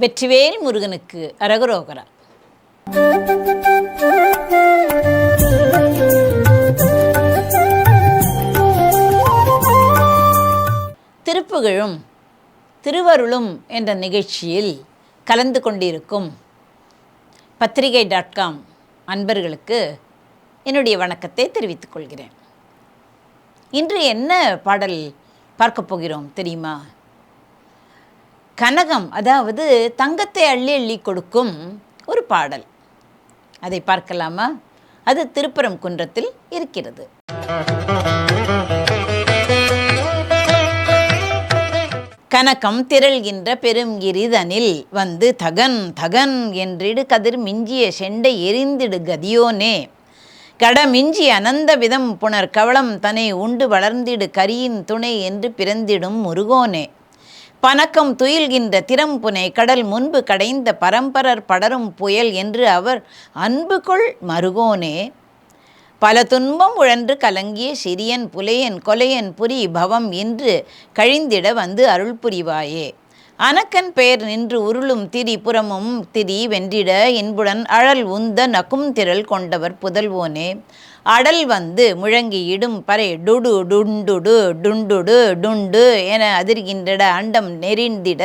வெற்றிவேல் முருகனுக்கு அரகுரோகரா. திருப்புகழும் திருவருளும் என்ற நிகழ்ச்சியில் கலந்து கொண்டிருக்கும் பத்திரிகை டாட் காம் அன்பர்களுக்கு என்னுடைய வணக்கத்தை தெரிவித்துக் கொள்கிறேன். இன்று என்ன பாடல் பார்க்கப் போகிறோம் தெரியுமா? கனகம் அதாவது தங்கத்தை அள்ளி அள்ளி கொடுக்கும் ஒரு பாடல். அதை பார்க்கலாமா? அது திருப்பரம் குன்றத்தில் இருக்கிறது. கனகம் திரள்கின்ற பெருங்கிரிதனில் வந்து தகன் தகன் என்றிடு கதிர் மிஞ்சிய செண்டை எரிந்திடு கதியோனே. கடமிஞ்சி அனந்த விதம் புனர் கவளம் தனை உண்டு வளர்ந்திடு கரியின் துணை என்று பிறந்திடும் முருகோனே. பணக்கம் துயில்கின்ற திறம்புனை கடல் முன்பு கடைந்த பரம்பரர் படரும் புயல் என்று அவர் அன்புகொள் மருகோனே பல துன்பம் உழன்று கலங்கிய சிறியன் புலையன் கொலையன் புரி பவம் என்று கழிந்திட வந்து அருள் புரிவாயே. அனக்கன் பெயர் நின்று உருளும் திரி புறமும் திரி வென்றிட என்புடன் அழல் உந்த நக்கும் திரள் கொண்டவர் புதல்வோனே. அடல் வந்து முழங்கி இடும் பறை டுடு டுண்டுடு டுண்டுடு டுண்டு என அதிர்கின்றட அண்டம் நெறிந்திட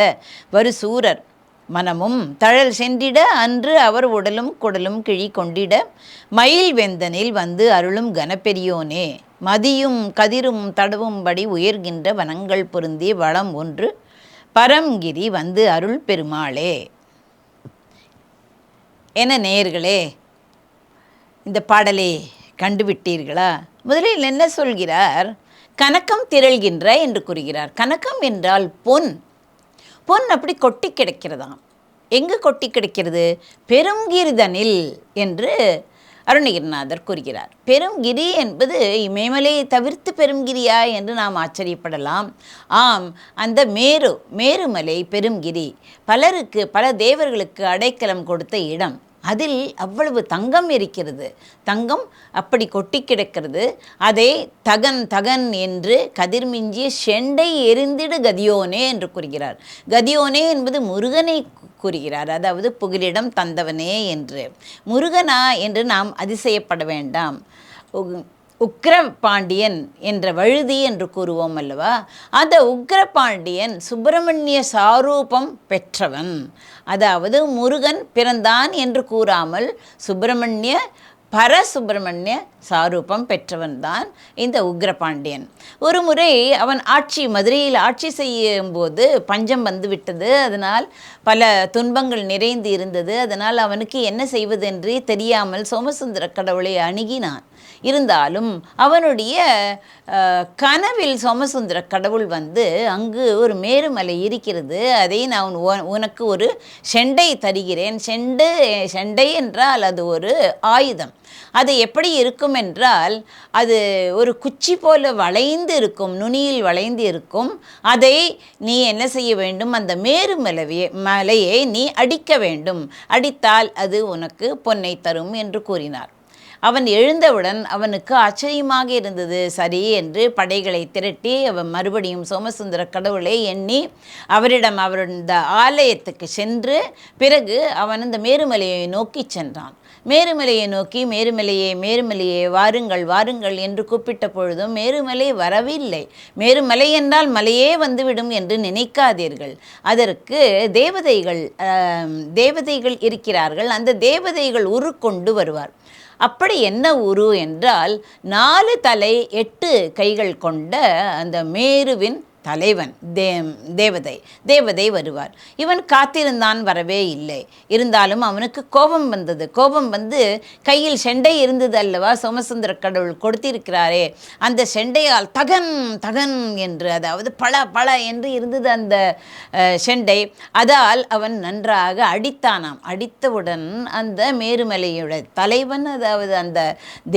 வரு சூரர் மனமும் தழல் சென்றிட அன்று அவர் உடலும் குடலும் கிழி கொண்டிட மயில் வெந்தனில் வந்து அருளும் கனப்பெரியோனே. மதியும் கதிரும் தடவும்படி உயர்கின்ற வனங்கள் பொருந்திய வளம் ஒன்று பரம்கிரி வந்து அருள் பெருமாளே. என நேயர்களே இந்த பாடலே கண்டுவிட்டீர்களா? முதலில் என்ன சொல்கிறார்? கனக்கம் திரள்கின்ற என்று கூறுகிறார். கனக்கம் என்றால் பொன். பொன் அப்படி கொட்டி கிடக்கிறதாம். எங்கு கொட்டி கிடக்கிறது? பெருங்கிரிதனில் என்று அருணகிரிநாதர் கூறுகிறார். பெருங்கிரி என்பது இமயமலையை தவிர்த்து பெருங்கிரியா என்று நாம் ஆச்சரியப்படலாம். ஆம் அந்த மேரு மேருமலை பெருங்கிரி பலருக்கு பல தேவர்களுக்கு அடைக்கலம் கொடுத்த இடம். அதில் அவ்வளவு தங்கம் இருக்கிறது. தங்கம் அப்படி கொட்டி கிடக்கிறது. அதை தகன் தகன் என்று கதிர்மிஞ்சிய செண்டை எரிந்திடு கதியோனே என்று கூறுகிறார். கதியோனே என்பது முருகனை கூறுகிறார். அதாவது புகலிடம் தந்தவனே என்று. முருகனா என்று நாம் அதிசயப்பட வேண்டாம். உக்ர பாண்டியன் என்ற வழுதி என்று கூறுவோம் அல்லவா? அந்த உக்ரபாண்டியன் சுப்பிரமணிய சாரூபம் பெற்றவன். அதாவது முருகன் பிறந்தான் என்று கூறாமல் சுப்பிரமணிய பரசுப்பிரமணிய சாரூபம் பெற்றவன்தான் இந்த உக்ரபாண்டியன். ஒரு முறை அவன் ஆட்சி மதுரையில் ஆட்சி செய்யும் போது பஞ்சம் வந்து விட்டது. அதனால் பல துன்பங்கள் நிறைந்து இருந்தது. அதனால் அவனுக்கு என்ன செய்வதென்றே தெரியாமல் சோமசுந்தர கடவுளை அணுகினான். இருந்தாலும் அவனுடைய கனவில் சோமசுந்தர கடவுள் வந்து அங்கு ஒரு மேருமலை இருக்கிறது. அதை நான் உனக்கு ஒரு செண்டை தருகிறேன். செண்டு செண்டை என்றால் அது ஒரு ஆயுதம். அது எப்படி இருக்கும் என்றால் அது ஒரு குச்சி போல வளைந்து இருக்கும் நுனியில் வளைந்து இருக்கும். அதை நீ என்ன செய்ய வேண்டும்? அந்த மேரு மலையை மலையை நீ அடிக்க வேண்டும். அடித்தால் அது உனக்கு பொன்னை தரும் என்று கூறினார். அவன் எழுந்தவுடன் அவனுக்கு ஆச்சரியமாக இருந்தது. சரி என்று படைகளை திரட்டி அவன் மறுபடியும் சோமசுந்தர கடவுளை எண்ணி அவரிடம் அவர் இந்த ஆலயத்துக்கு சென்று பிறகு அவன் அந்த மேருமலையை நோக்கி சென்றான். மேருமலையை நோக்கி மேருமலையே மேருமலையே வாருங்கள் வாருங்கள் என்று கூப்பிட்ட பொழுதும் மேருமலை வரவில்லை. மேருமலை என்றால் மலையே வந்துவிடும் என்று நினைக்காதீர்கள். அதற்கு தேவதைகள் தேவதைகள் இருக்கிறார்கள். அந்த தேவதைகள் உருக்கொண்டு வருவார். அப்படி என்ன உரு என்றால் நாலு தலை எட்டு கைகள் கொண்ட அந்த மேருவின் தலைவன் தே தேவதை தேவதை வருவார். இவன் காத்திருந்தான் வரவே இல்லை. இருந்தாலும் அவனுக்கு கோபம் வந்தது. கோபம் வந்து கையில் செண்டை இருந்தது அல்லவா? சோமசுந்தர கடவுள் கொடுத்திருக்கிறாரே. அந்த செண்டையால் தகன் தகன் என்று அதாவது பல பல என்று இருந்தது அந்த செண்டை. அதால் அவன் நன்றாக அடித்தானாம். அடித்தவுடன் அந்த மேருமலையோட தலைவன் அதாவது அந்த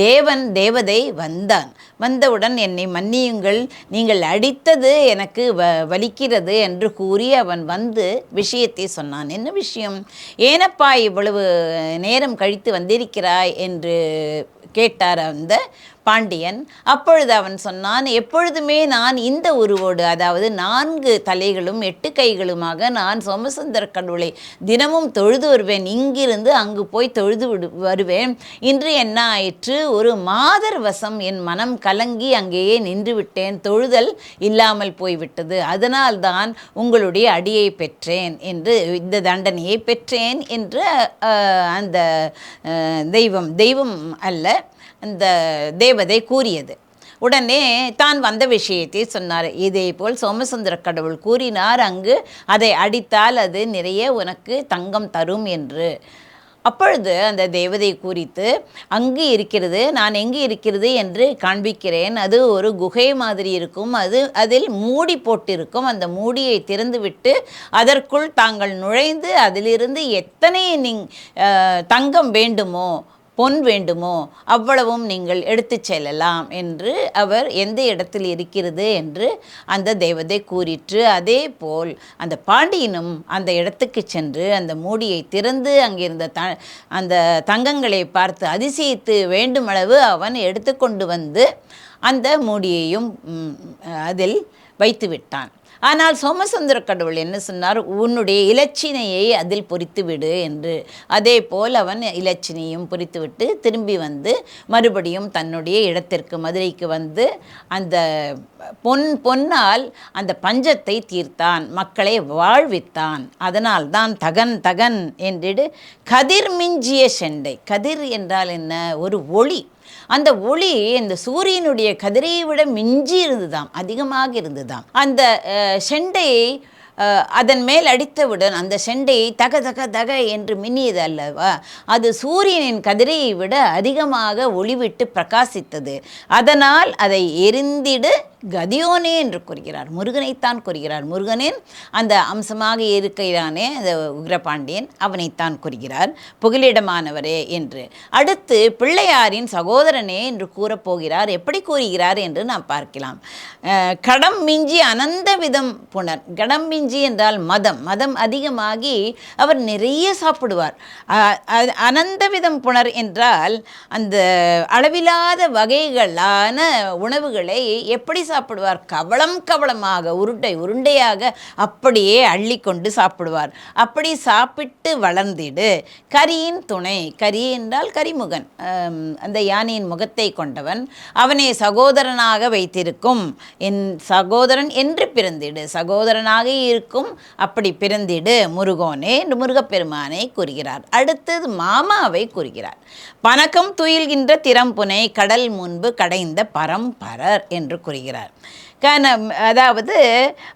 தேவன் தேவதை வந்தான். வந்தவுடன் என்னை மன்னியுங்கள். நீங்கள் அடித்தது எனக்கு வ வலிக்கிறது என்று கூறி அவன் வந்து விஷயத்தை சொன்னான். என்ன விஷயம்? ஏனப்பா இவ்வளவு நேரம் கழித்து வந்திருக்கிறாய்? என்று கேட்டார் அந்த பாண்டியன். அப்பொழுது அவன் சொன்னான் எப்பொழுதுமே நான் இந்த உருவோடு அதாவது நான்கு தலைகளும் எட்டு கைகளுமாக நான் சோமசுந்தர கடவுளை தினமும் தொழுது வருவேன். இங்கிருந்து அங்கு போய் தொழுது விடு வருவேன். இன்று என்ன ஆயிற்று? ஒரு மாதர் வசம் என் மனம் கலங்கி அங்கேயே நின்று விட்டேன். தொழுதல் இல்லாமல் போய்விட்டது. அதனால்தான் உங்களுடைய அடியை பெற்றேன் என்று இந்த தண்டனையை பெற்றேன் என்று அந்த தெய்வம் தெய்வம் அல்ல அந்த தேவதை கூறியது. உடனே தான் வந்த விஷயத்தை சொன்னார். இதே போல் சோமசுந்தர கடவுள் கூறினார் அங்கு அதை அடித்தால் அது நிறைய உனக்கு தங்கம் தரும் என்று. அப்பொழுது அந்த தேவதை குறித்து அங்கு இருக்கிறது நான் எங்கு இருக்கிறது என்று காண்பிக்கிறேன். அது ஒரு குகை மாதிரி இருக்கும். அது அதில் மூடி போட்டிருக்கும். அந்த மூடியை திறந்துவிட்டு அதற்குள் தாங்கள் நுழைந்து அதிலிருந்து எத்தனை நீங் தங்கம் வேண்டுமோ பொன் வேண்டுமோ அவ்வளவும் நீங்கள் எடுத்துச் செல்லலாம் என்று அவர் எந்த இடத்தில் இருக்கிறது என்று அந்த தேவதை கூறிற்று. அதே போல் அந்த பாண்டியனும் அந்த இடத்துக்கு சென்று அந்த மூடியை திறந்து அங்கிருந்த த அந்த தங்கங்களை பார்த்து அதிசயித்து வேண்டுமளவு அவன் எடுத்துக்கொண்டு வந்து அந்த மூடியையும் அதில் வைத்து விட்டான் ஆனால் சோமசுந்தர கடவுள் என்ன சொன்னார்? உன்னுடைய இலச்சினையை அதில் பொறித்து விடு என்று. அதே போல் அவன் இலச்சினையும் பொறித்துவிட்டு திரும்பி வந்து மறுபடியும் தன்னுடைய இடத்திற்கு மதுரைக்கு வந்து அந்த பொன் பொன்னால் அந்த பஞ்சத்தை தீர்த்தான் மக்களை வாழ்வித்தான். அதனால் தான் தகன் தகன் என்றிடு. கதிர் மிஞ்சிய செண்டை. கதிர் என்றால் என்ன? ஒரு ஒளி. அந்த ஒளி இந்த சூரியனுடைய கதிரையை விட மிஞ்சி இருந்ததாம் அதிகமாக இருந்ததாம். அந்த செண்டையை அதன் மேல் அடித்தவுடன் அந்த செண்டை தக தக தக என்று மின்னியது அல்லவா? அது சூரியனின் கதிரையை விட அதிகமாக ஒளிவிட்டு பிரகாசித்தது. அதனால் அதை எரிந்திடு கதியோனே என்று கூறுகிறார். முருகனைத்தான் கூறுகிறார். முருகனின் அந்த அம்சமாக இருக்கிறானே அந்த உக்ரபாண்டியன் அவனைத்தான் கூறுகிறார். புகலிடமானவரே என்று. அடுத்து பிள்ளையாரின் சகோதரனே என்று கூறப்போகிறார் எப்படி கூறுகிறார் என்று நாம் பார்க்கலாம். கடம் மிஞ்சி அனந்த விதம் புனர். கடம் மிஞ்சி என்றால் மதம். மதம் அதிகமாகி அவர் நிறைய சாப்பிடுவார். அனந்த விதம் புனர் என்றால் அந்த அளவிலாத வகைகளான உணவுகளை எப்படி சாப்பிடுவார். கவளம் கவளமாக உருண்டை உருண்டையாக அப்படியே அள்ளி கொண்டு சாப்பிடுவார். அப்படி சாப்பிட்டு வளர்ந்திடு. கரியின் துணை கரி என்றால் கரிமுகன். அந்த யானையின் முகத்தை கொண்டவன் அவனை சகோதரனாக வைத்திருக்கும். என் சகோதரன் என்று பிறந்திடு. சகோதரனாக இருக்கும் அப்படி பிறந்திடு. முருகோனே என்று முருகப்பெருமானை கூறுகிறார். அடுத்தது மாமாவை கூறுகிறார். பணக்கம் துயில்கின்ற திறம்புனை கடல் முன்பு கடைந்த பரம்பரர் என்று கூறுகிறார். கன அதாவது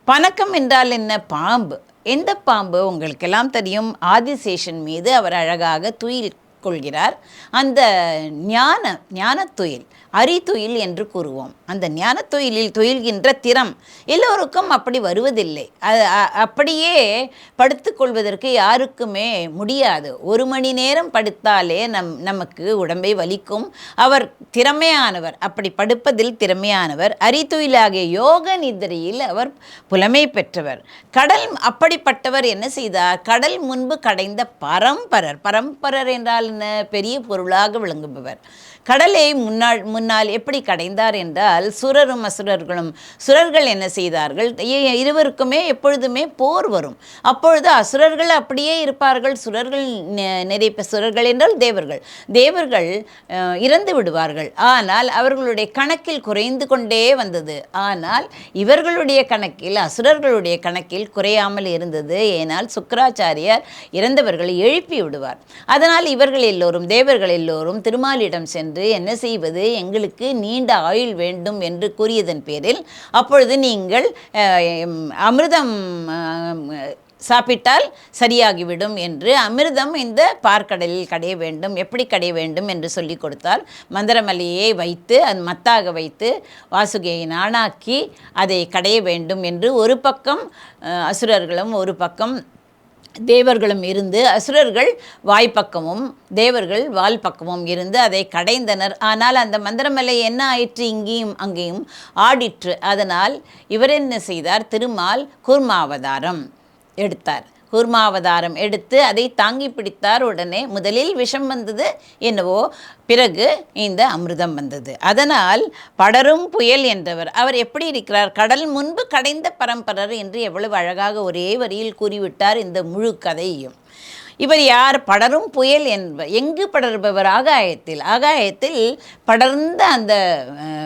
பணக்கம் என்றால் என்ன? பாம்பு. எந்த பாம்பு? உங்களுக்கெல்லாம் தெரியும் ஆதிசேஷன் மீது அவர் அழகாக துயில் கொள்கிறார். அந்த ஞான ஞானத்துயில். அரித்துயில் என்று கூறுவோம். அந்த ஞானத்துயிலில் தொயில்கின்ற திறம் எல்லோருக்கும் அப்படி வருவதில்லை. அது அப்படியே படுத்துக்கொள்வதற்கு யாருக்குமே முடியாது. ஒரு மணி நேரம் படுத்தாலே நம் நமக்கு உடம்பை வலிக்கும். அவர் திறமையானவர். அப்படி படுப்பதில் திறமையானவர். அரித்துயிலாகிய யோக நிதிரையில் அவர் புலமை பெற்றவர். கடல் அப்படிப்பட்டவர் என்ன செய்தார்? கடல் முன்பு கடைந்த பரம்பரர். பரம்பரர் என்றால் என்ன? பெரிய பொருளாக விளங்குபவர். கடலை முன்னாள் முன்னால் எப்படி கடைந்தார் என்றால் சுரரும் அசுரர்களும் சுரர்கள் என்ன செய்தார்கள்? இருவருக்குமே எப்பொழுதுமே போர் வரும். அப்பொழுது அசுரர்கள் அப்படியே இருப்பார்கள். சுரர்கள் நெ- நிறைய சுரர்கள் என்றால் தேவர்கள். தேவர்கள் இறந்து விடுவார்கள். ஆனால் அவர்களுடைய கணக்கில் குறைந்து கொண்டே வந்தது. ஆனால் இவர்களுடைய கணக்கில் அசுரர்களுடைய கணக்கில் குறையாமல் இருந்தது. ஏனால் சுக்கராச்சாரியார் இறந்தவர்களை எழுப்பி விடுவார். அதனால் இவர்கள் எல்லோரும் தேவர்கள் எல்லோரும் திருமாலிடம் சென்று என்ன செய்வது? எங்களுக்கு நீண்ட ஆயுள் வேண்டும் என்று கூறியதன் பேரில் அப்பொழுது நீங்கள் அமிர்தம் சாப்பிட்டால் சரியாகிவிடும் என்று அமிர்தம் இந்த பார்க்கடலில் கடைய வேண்டும். எப்படி கடைய வேண்டும் என்று சொல்லி கொடுத்தால் மந்திரமலையை வைத்து அது மத்தாக வைத்து வாசுகியை நாணாக்கி அதை கடைய வேண்டும் என்று ஒரு பக்கம் அசுரர்களும் ஒரு பக்கம் தேவர்களும் இருந்து அசுரர்கள் வாய்ப்பக்கமும் தேவர்கள் வால் பக்கமும் இருந்து அதை கடைந்தனர். ஆனால் அந்த மந்திரமலை என்ன ஆயிற்று? இங்கேயும் அங்கேயும் ஆடிற்று. அதனால் இவர் என்ன செய்தார்? திருமால் கூர்மாவதாரம் எடுத்தார். கூர்மாவதாரம் எடுத்து அதை தாங்கி பிடித்தார் உடனே முதலில் விஷம் வந்தது என்னவோ பிறகு இந்த அமிர்தம் வந்தது. அதனால் படரும் புயல் என்றவர். அவர் எப்படி இருக்கிறார்? கடல் முன்பு கடைந்த பரம்பரர் என்று எவ்வளவு அழகாக ஒரே வரியில் கூறிவிட்டார் இந்த முழு கதையையும். இவர் யார்? படரும் புயல் என்ப எங்கு படர்பவர்? ஆகாயத்தில். ஆகாயத்தில் படர்ந்த அந்த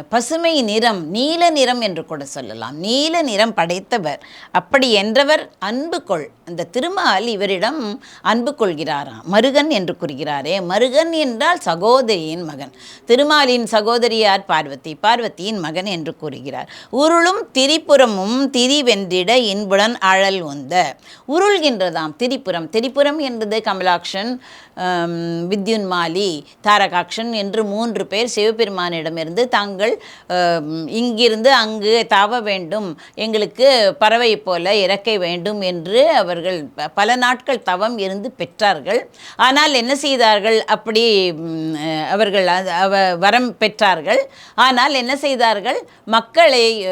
பசுமை நிறம் நீல நிறம் என்று கூட சொல்லலாம். நீல நிறம் படைத்தவர். அப்படி என்றவர் அன்பு கொள் அந்த திருமால் இவரிடம் அன்பு கொள்கிறாராம் மருகன் என்று கூறுகிறாரே. மருகன் என்றால் சகோதரியின் மகன். திருமாலின் சகோதரியார் பார்வதி. பார்வதியின் மகன் என்று கூறுகிறார். உருளும் திரிபுரமும் திரிவென்றிட இன்புடன் அழல் உந்த. உருள்கின்றதாம். திரிபுரம். திரிபுரம் என்று கமலாக்ஷன் ஆம், வித்யுன்மாலி தாரகாக்ஷன் என்று மூன்று பேர் சிவபெருமானிடமிருந்து தாங்கள் இங்கிருந்து அங்கு தாவ வேண்டும் எங்களுக்கு பறவை போல இறக்கை வேண்டும் என்று அவர்கள் ப- பல நாட்கள் தவம் இருந்து பெற்றார்கள். ஆனால் என்ன செய்தார்கள்? அப்படி அவர்கள் அது- அவ வரம் பெற்றார்கள். ஆனால் என்ன செய்தார்கள்? மக்களை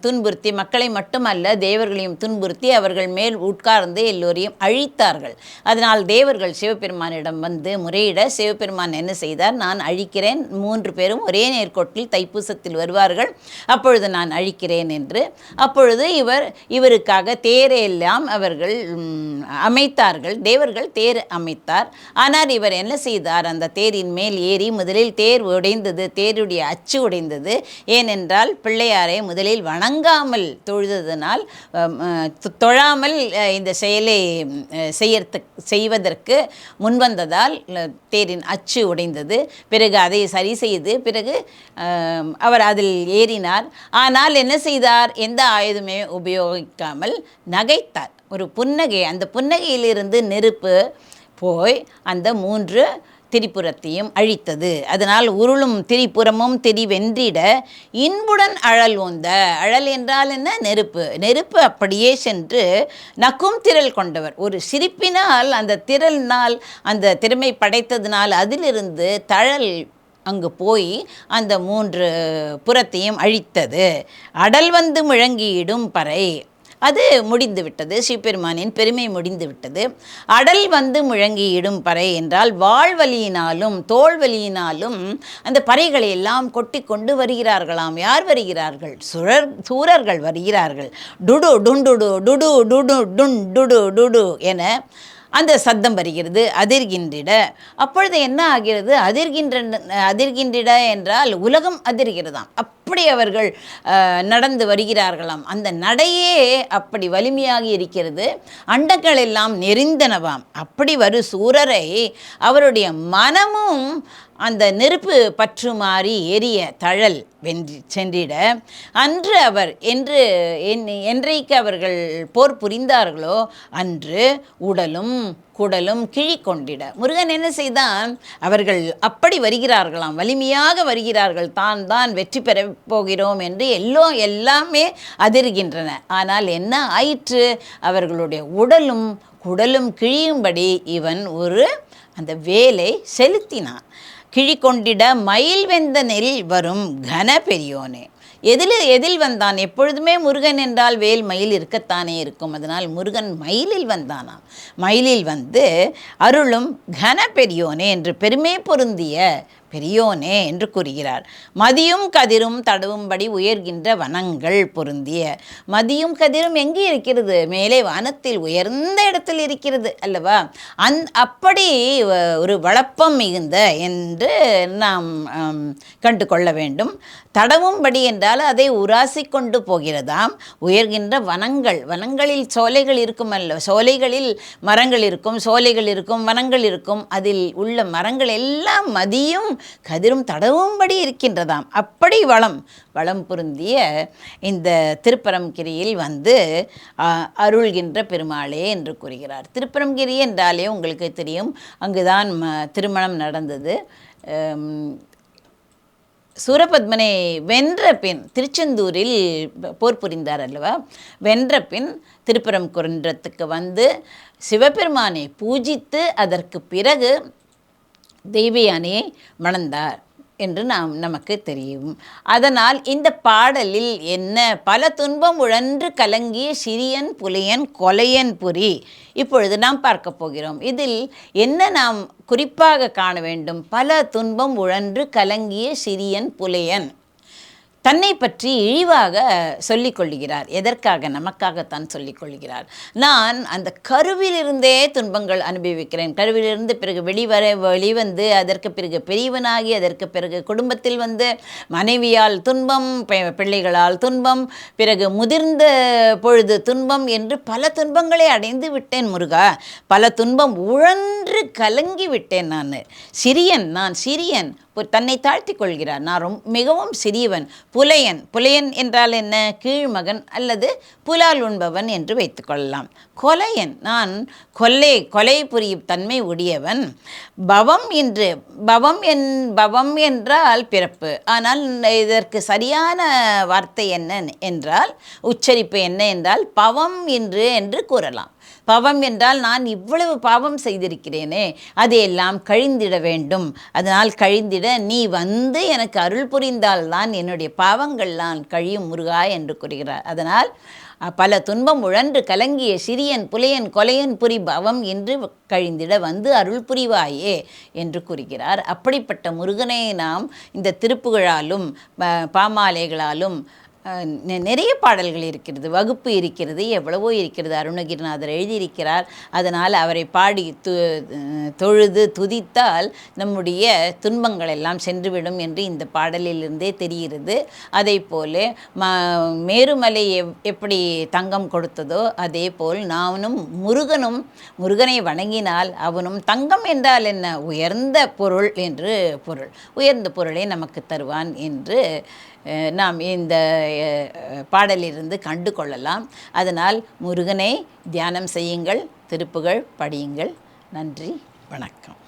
துன்புறுத்தி மக்களை மட்டுமல்ல தேவர்களையும் துன்புறுத்தி அவர்கள் மேல் உட்கார்ந்து எல்லோரையும் அழித்தார்கள். அதனால் தேவர்கள் சிவபெருமானிடம் வந்து முறையிட சிவபெருமான் என்ன செய்தார்? நான் அழிக்கிறேன். மூன்று பேரும் ஒரே நேர்கோட்டில் தைப்பூசத்தில் வருவார்கள். அப்பொழுது நான் அழிக்கிறேன் என்று. அப்பொழுது இவர் இவருக்காக தேரையெல்லாம் அவர்கள் அமைத்தார்கள். தேவர்கள் தேர் அமைத்தார். ஆனால் இவர் என்ன செய்தார்? அந்த தேரின் மேல் ஏறி முதலில் தேர் உடைந்தது தேருடைய அச்சு உடைந்தது. ஏனென்றால் பிள்ளையாரை முதலில் வணங்காமல் தொழுததனால் தொழாமல் இந்த செயலை செய்யறதுக்கு செய்வதற்கு முன்வந்த அஹ், தேரின் அச்சு உடைந்தது. பிறகு அதை சரி செய்து பிறகு அவர் அதில் ஏறினார். ஆனால் என்ன செய்தார்? எந்த ஆயுதமே உபயோகிக்காமல் நகைத்தார். ஒரு புன்னகை அந்த புன்னகையிலிருந்து நெருப்பு போய் அந்த மூன்று திரிபுரத்தையும் அழித்தது. அதனால் உருளும் திரிபுரமும் திரிவென்றிட இன்புடன் அழல் உந்த. அழல் என்றால் என்ன? நெருப்பு. நெருப்பு அப்படியே சென்று நக்கும் திரள் கொண்டவர். ஒரு சிரிப்பினால் அந்த திரள்னால் அந்த திறமை படைத்ததினால் அதிலிருந்து தழல் அங்கு போய் அந்த மூன்று புறத்தையும் அழித்தது. அடல் வந்து முழங்கியிடும் பறை. அது முடிந்து விட்டது சிவபெருமானின் பெருமை முடிந்து விட்டது அடல் வந்து முழங்கியிடும் பறை என்றால் வாழ்வலியினாலும் தோல்வலியினாலும் அந்த பறைகளை எல்லாம் கொட்டி கொண்டு வருகிறார்களாம். யார் வருகிறார்கள்? சுரர் சூரர்கள் வருகிறார்கள். டுடு டுண்டுடு டுடு டுடு டுன் டுடு டுடு என அந்த சத்தம் வருகிறது. அதிர்கின்றிட. அப்பொழுது என்ன ஆகிறது? அதிர்கின்ற அதிர்கின்றிட என்றால் உலகம் அதிர்கிறதாம். அப்படி அவர்கள் நடந்து வருகிறார்களாம். அந்த நடையே அப்படி வலிமையாகி இருக்கிறது. அண்டங்கள் எல்லாம் நெறிந்தனவாம் அப்படி வரு சூரரை அவருடைய மனமும் அந்த நெருப்பு பற்றுமாறி எரிய தழல் வென்று சென்றிட அன்று அவர் என்று என்- என்றைக்கு அவர்கள் போர் புரிந்தார்களோ அன்று உடலும் குடலும் கிழி கொண்டிட முருகன் என்ன செய்தான்? அவர்கள் அப்படி வருகிறார்களாம். வலிமையாக வருகிறார்கள். தான் தான் வெற்றி பெறப் போகிறோம் என்று எல்லோ எல்லாமே அதிர்கின்றன. ஆனால் என்ன ஆயிற்று? அவர்களுடைய உடலும் குடலும் கிழியும்படி இவன் ஒரு அந்த வேலை செலுத்தினான். கிழி கொண்டிட மயில் வெந்த நெல் வரும் கன பெரியோனே எதில் எதில் வந்தான்? எப்பொழுதுமே முருகன் என்றால் வேல் மயில் இருக்கத்தானே இருக்கும். அதனால் முருகன் மயிலில் வந்தானாம். மயிலில் வந்து அருளும் கன பெரியோனே என்று பெருமை பொருந்திய பெரியோனே என்று கூறுகிறார் மதியும் கதிரும் தடவும்படி உயர்கின்ற வனங்கள் பொருந்திய. மதியும் கதிரும் எங்கே இருக்கிறது? மேலே வானத்தில் உயர்ந்த இடத்தில் இருக்கிறது அல்லவா? அந் அப்படி வ- ஒரு வளப்பம் மிகுந்த என்று நாம் கண்டு கொள்ள வேண்டும். தடவும்படி என்றால் அதை உராசி கொண்டு போகிறதாம். உயர்கின்ற வனங்கள் வனங்களில் சோலைகள் இருக்கும் அல்ல சோலைகளில் மரங்கள் இருக்கும் சோலைகள் இருக்கும் வனங்கள் இருக்கும். அதில் உள்ள மரங்கள் எல்லாம் மதியும் கதிரும் தடவும்படி இருக்கின்றதாம். அப்படி வளம் வளம் பொருந்திய இந்த திருப்பரம்கிரியில் வந்து அருள்கின்ற பெருமாளே என்று கூறுகிறார். திருப்பரம்கிரி என்றாலே உங்களுக்கு தெரியும் அங்குதான் திருமணம் நடந்தது. சூரபத்மனை வென்ற பின் திருச்செந்தூரில் போர் புரிந்தார் அல்லவா? வென்ற பின் திருப்பரம் குன்றத்துக்கு வந்து சிவபெருமானை பூஜித்து அதற்கு பிறகு தெய்வயானையை மணந்தார் என்று நாம் நமக்கு தெரியும். அதனால் இந்த பாடலில் என்ன? பல துன்பம் உழன்று கலங்கிய சிறியன் புலியன் கொலையன் புரி. இப்பொழுது நாம் பார்க்க போகிறோம். இதில் என்ன நாம் குறிப்பாக காண வேண்டும்? பல துன்பம் உழன்று கலங்கிய சிறியன் புலையன். தன்னை பற்றி இழிவாக சொல்லிக் கொள்கிறார் எதற்காக? நமக்காகத்தான் சொல்லிக் கொள்கிறார் நான் அந்த கருவிலிருந்தே துன்பங்கள் அனுபவிக்கிறேன். கருவிலிருந்து பிறகு வெளிவர வெளிவந்து அதற்கு பிறகு பெரியவனாகி அதற்கு பிறகு குடும்பத்தில் வந்து மனைவியால் துன்பம் பெ- பிள்ளைகளால் துன்பம் பிறகு முதிர்ந்த பொழுது துன்பம் என்று பல துன்பங்களை அடைந்து விட்டேன் முருகா. பல துன்பம் உழன்று கலங்கி விட்டேன் நான். சிறியன் நான் சிறியன். தன்னை தாழ்த்தி கொள்கிறார். நான் ரொம் மிகவும் சிறியவன். புலையன். புலையன் என்றால் என்ன? கீழ்மகன் அல்லது புலால் உண்பவன் என்று வைத்துக்கொள்ளலாம் கொலையன். நான் கொல்லை கொலை புரியும் தன்மை உடையவன். பவம் என்று பவம் என் பவம் என்றால் பிறப்பு. ஆனால் இதற்கு சரியான வார்த்தை என்ன என்றால் உச்சரிப்பு என்ன என்றால் பவம் என்று என்று கூறலாம். பாவம் என்றால் நான் இவ்வளவு பாவம் செய்திருக்கிறேனே அதையெல்லாம் கழிந்திட வேண்டும். அதனால் கழிந்திட நீ வந்து எனக்கு அருள் புரிந்தால்தான் என்னுடைய பாவங்கள்லாம் கழியும் முருகா என்று கூறுகிறார். அதனால் பல துன்பம் உழன்று கலங்கிய சிறியன் புலையன் கொலையன் புரி பவம் என்று கழிந்திட வந்து அருள் புரிவாயே என்று கூறுகிறார். அப்படிப்பட்ட முருகனை நாம் இந்த திருப்புகழாலும் பாமாலைகளாலும் நிறைய பாடல்கள் இருக்கிறது வகுப்பு இருக்கிறது எவ்வளவோ இருக்கிறது. அருணகிரிநாதர் எழுதியிருக்கிறார். அதனால் அவரை பாடி து தொழுது துதித்தால் நம்முடைய துன்பங்கள் எல்லாம் சென்றுவிடும் என்று இந்த பாடலிலிருந்தே தெரிகிறது. அதே போல் ம மேருமலை எப்படி தங்கம் கொடுத்ததோ அதே போல் நானும் முருகனும் முருகனை வணங்கினால் அவனும் தங்கம் என்றால் என்ன? உயர்ந்த பொருள் என்று பொருள். உயர்ந்த பொருளை நமக்கு தருவான் என்று நாம் இந்த பாடலிலிருந்து கண்டு கொள்ளலாம் அதனால் முருகனை தியானம் செய்யுங்கள் திருப்புகள் படியுங்கள். நன்றி வணக்கம்.